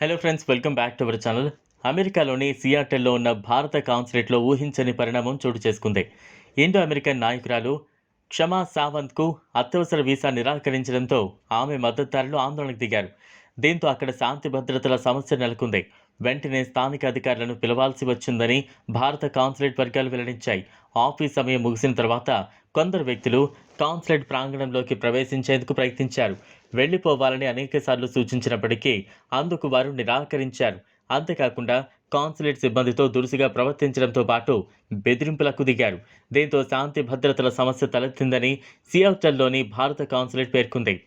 Hello friends welcome back to our channel అమెరికాలోని సియాటెల్లో ఉన్న భారత కాన్సులేట్లో ఊహించని పరిణామం చోటు చేసుకుంది. ఇండో అమెరికన్ నాయకురాలు క్షమా సావంత్కు అత్యవసర వీసా నిరాకరించడంతో ఆమె మద్దతుదారులు ఆందోళనకు దిగారు. దీంతో అక్కడ శాంతి భద్రతల సమస్య నెలకొంది. వెంటనే స్థానిక అధికారులను పిలవాల్సి వచ్చిందని భారత కాన్సులేట్ వర్గాలు వెల్లడించాయి. ఆఫీస్ సమయం ముగిసిన తర్వాత కొందరు వ్యక్తులు కాన్సులేట్ ప్రాంగణంలోకి ప్రవేశించేందుకు ప్రయత్నించారు. వెళ్ళిపోవాలని అనేకసార్లు సూచించినప్పటికీ అందుకు వారు నిరాకరించారు. అంతేకాకుండా కాన్సులేట్ సిబ్బందితో దురుసుగా ప్రవర్తించడంతో పాటు బెదిరింపులకు దిగారు. దీంతో శాంతి భద్రతల సమస్య తలెత్తిందని సియాటల్లోని భారత కాన్సులేట్ పేర్కొంది.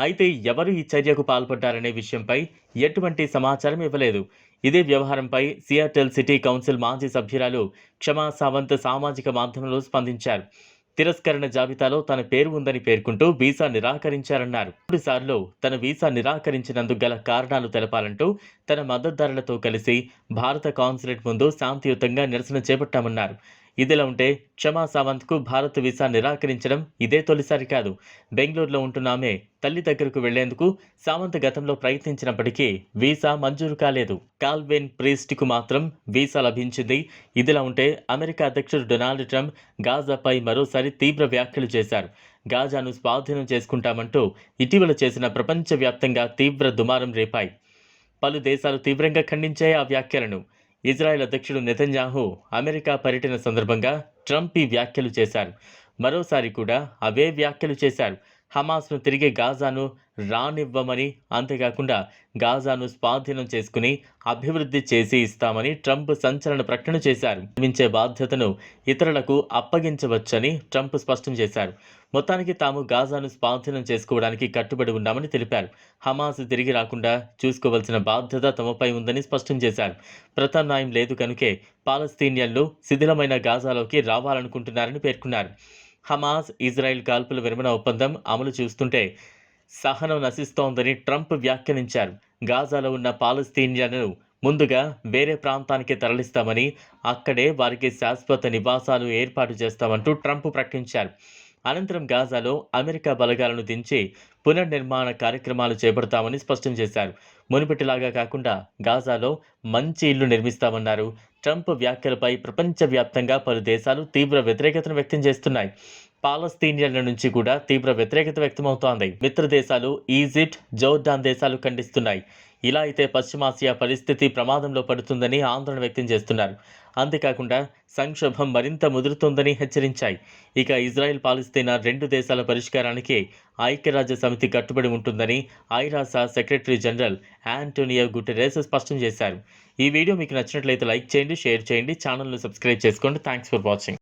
అయితే ఎవరు ఈ చర్యకు పాల్పడ్డారనే విషయంపై ఎటువంటి సమాచారం ఇవ్వలేదు. ఇదే వ్యవహారంపై సియాటెల్ సిటీ కౌన్సిల్ మాజీ సభ్యురాలు క్షమా సావంత్ సామాజిక మాధ్యమంలో స్పందించారు. తిరస్కరణ జాబితాలో తన పేరు ఉందని పేర్కొంటూ వీసా నిరాకరించారన్నారు. మూడుసార్లు తన వీసా నిరాకరించినందుకు గల కారణాలు తెలపాలంటూ తన మద్దతుదారులతో కలిసి భారత కాన్సులేట్ ముందు శాంతియుతంగా నిరసన చేపట్టామన్నారు. ఇదిలా ఉంటే క్షమా సావంత్కు భారత్ వీసా నిరాకరించడం ఇదే తొలిసారి కాదు. బెంగళూరులో ఉంటున్న ఆమె తల్లి దగ్గరకు వెళ్ళేందుకు సావంత్ గతంలో ప్రయత్నించినప్పటికీ వీసా మంజూరు కాలేదు. కాల్వెన్ ప్రీస్ట్కు మాత్రం వీసా లభించింది. ఇదిలా ఉంటే అమెరికా అధ్యక్షుడు డొనాల్డ్ ట్రంప్ గాజాపై మరోసారి తీవ్ర వ్యాఖ్యలు చేశారు. గాజాను స్వాధీనం చేసుకుంటామంటూ ఇటీవల చేసిన ప్రపంచవ్యాప్తంగా తీవ్ర దుమారం రేపాయి. పలు దేశాలు తీవ్రంగా ఖండించాయి ఆ వ్యాఖ్యలను. ఇజ్రాయెల్ అధ్యక్షుడు నెతన్యాహు అమెరికా పర్యటన సందర్భంగా ట్రంప్ ఈ వ్యాఖ్యలు చేశారు. మరోసారి కూడా అవే వ్యాఖ్యలు చేశారు. హమాస్ను తిరిగి గాజాను రానివ్వమని అంతేకాకుండా గాజాను స్వాధీనం చేసుకుని అభివృద్ధి చేసి ఇస్తామని ట్రంప్ సంచలన ప్రకటన చేశారు. నిర్మించే బాధ్యతను ఇతరులకు అప్పగించవచ్చని ట్రంప్ స్పష్టం చేశారు. మొత్తానికి తాము గాజాను స్వాధీనం చేసుకోవడానికి కట్టుబడి ఉన్నామని తెలిపారు. హమాస్ తిరిగి రాకుండా చూసుకోవాల్సిన బాధ్యత తమపై ఉందని స్పష్టం చేశారు. ప్రత్యామ్నాయం లేదు కనుకే పాలస్తీనియన్లు శిథిలమైన గాజాలోకి రావాలనుకుంటున్నారని పేర్కొన్నారు. హమాజ్ ఇజ్రాయెల్ కాల్పుల విరమణ ఒప్పందం అమలు చూస్తుంటే సహనం నశిస్తోందని ట్రంప్ వ్యాఖ్యానించారు. గాజాలో ఉన్న పాలస్తీనియన్లను ముందుగా వేరే ప్రాంతానికి తరలిస్తామని అక్కడే వారికి శాశ్వత నివాసాలు ఏర్పాటు చేస్తామంటూ ట్రంప్ ప్రకటించారు. అనంతరం గాజాలో అమెరికా బలగాలను దించి పునర్నిర్మాణ కార్యక్రమాలు చేపడతామని స్పష్టం చేశారు. మునుపటిలాగా కాకుండా గాజాలో మంచి ఇల్లు నిర్మిస్తామన్నారు. ట్రంప్ వ్యాఖ్యలపై ప్రపంచవ్యాప్తంగా పలు దేశాలు తీవ్ర వ్యతిరేకతను వ్యక్తం చేస్తున్నాయి. పాలస్తీనియన్ల నుంచి కూడా తీవ్ర వ్యతిరేకత వ్యక్తమవుతోంది. మిత్ర దేశాలు ఈజిప్ట్ జోర్డాన్ దేశాలు ఖండిస్తున్నాయి. ఇలా అయితే పశ్చిమాసియా పరిస్థితి ప్రమాదంలో పడుతుందని ఆందోళన వ్యక్తం చేస్తున్నారు. అంతేకాకుండా సంక్షోభం మరింత ముదురుతోందని హెచ్చరించాయి. ఇక ఇజ్రాయెల్ పాలిస్తీనా రెండు దేశాల పరిష్కారానికి ఐక్యరాజ్య సమితి కట్టుబడి ఉంటుందని ఐరాసా సెక్రటరీ జనరల్ యాంటోనియో గుటెరెస్ స్పష్టం చేశారు. ఈ వీడియో మీకు నచ్చినట్లయితే లైక్ చేయండి షేర్ చేయండి ఛానల్ను సబ్స్క్రైబ్ చేసుకోండి. Thanks for watching.